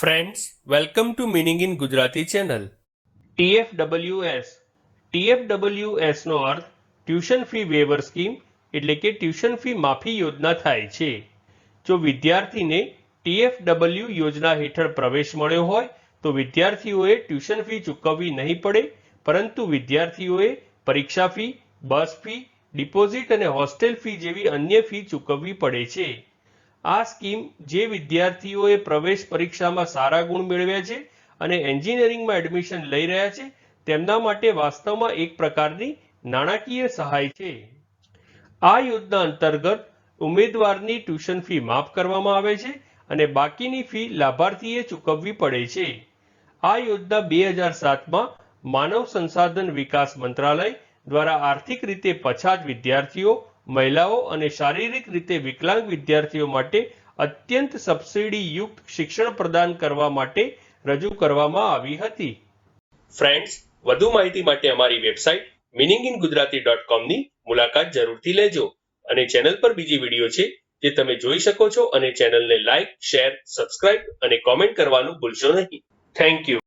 Friends welcome to meaning in Gujarati channel TFWS ટીએફડબલ્યુએસનો અર્થ tuition fee waiver scheme એટલે કે tuition fee માફી યોજના થાય છે. જો વિદ્યાર્થીને ટીએફડબલ્યુ યોજના હેઠળ પ્રવેશ મળ્યો હોય, તો વિદ્યાર્થીઓએ ટ્યુશન ફી ચૂકવવી નહીં પડે, પરંતુ વિદ્યાર્થીઓએ પરીક્ષા ફી બસ ફી ડિપોઝિટ અને હોસ્ટેલ ફી જેવી અન્ય ફી ચૂકવવી પડે છે. આ સ્કીમ જે વિદ્યાર્થીઓએ પ્રવેશ પરીક્ષામાં સારા ગુણ મેળવ્યા છે અને એન્જિનિયરિંગમાં એડમિશન લઈ રહ્યા છે, તેમના માટે વાસ્તવમાં એક પ્રકારની નાણાકીય સહાય છે. આ યોજના અંતર્ગત ઉમેદવારની ટ્યુશન ફી માફ કરવામાં આવે છે અને બાકીની ફી લાભાર્થીએ ચૂકવવી પડે છે. આ યોજના બે હજાર સાતમાં માનવ સંસાધન વિકાસ મંત્રાલય દ્વારા આર્થિક રીતે પછાત વિદ્યાર્થીઓ મહિલાઓ અને શારીરિક રીતે વિકલાંગ વિદ્યાર્થીઓ માટે અત્યંત સબસિડી યુક્ત શિક્ષણ પ્રદાન કરવા માટે રજૂ કરવામાં આવી હતી. ફ્રેન્ડ્સ, વધુ માહિતી માટે અમારી website meaning in Gujarati dot કોમની મુલાકાત જરૂરથી લેજો અને ચેનલ પર બીજી વીડિયો છે જે તમે જોઈ શકો છો અને ચેનલને લાઇક, શેર, સબસ્ક્રાઇબ અને કોમેન્ટ કરવાનું ભૂલશો નહીં. Thank you.